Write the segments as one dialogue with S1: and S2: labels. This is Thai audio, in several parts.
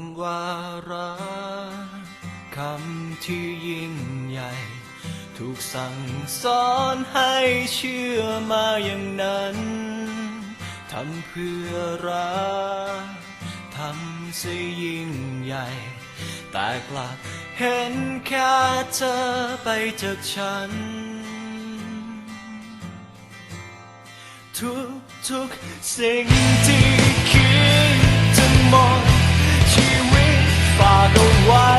S1: ำว่ารักคำที่ยิ่งใหญ่ ถูกสั่งสอนให้เชื่อมาอย่างนั้นทำเพื่อรักทำซะยิ่งใหญ่ แต่กลับเห็นแค่เธอไปจากฉัน ทุกทุกสิ่งที่คิดจะหมดชี วิต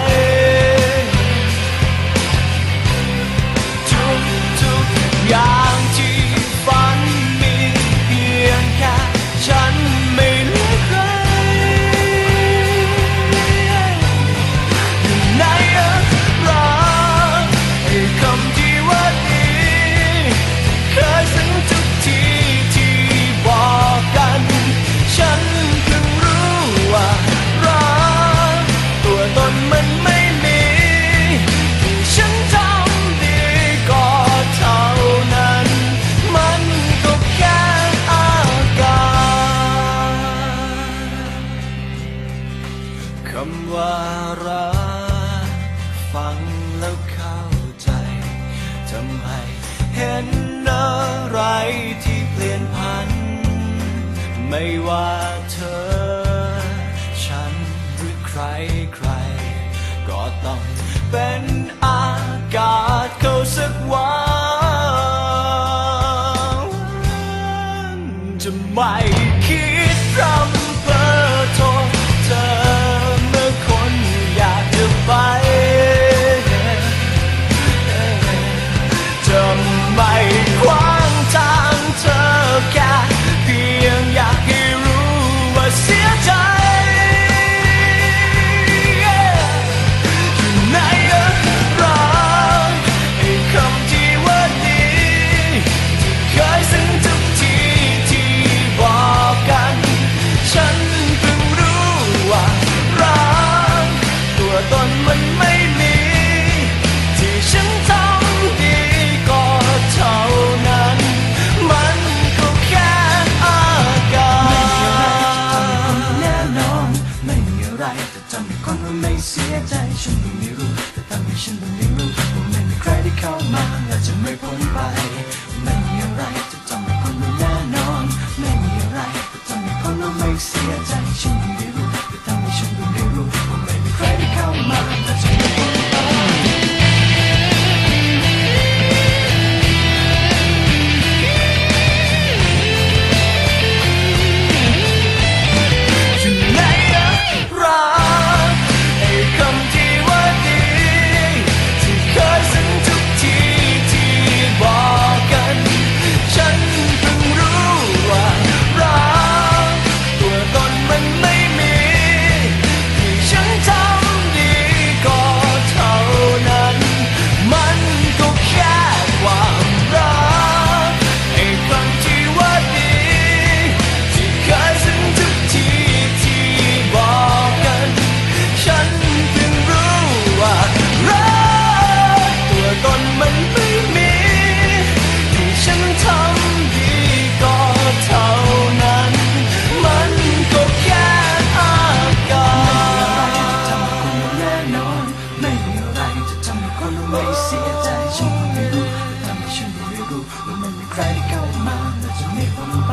S1: ฟังแล้วเข้าใจทำให้เห็นอะไรที่เปลี่ยนพัน ไม่ว่าเธอ ฉันหรือใครใคร ก็ต้องเป็นอากาศเขาสัก ไม่มีอะไรจะทำให้คนเราไม่เสียใจฉันเพิ่งได้รู้แต่ทำให้ฉันต้องได้รู้ว่าไม่มีใครที่เข้ามา
S2: และจะไม่พ้นไป คนไม่เสียใจฉันไม่รู้ทำให้ฉันไม่รู้ว่ามันมีใครเข้ามาแต่จะไม่พ้นไป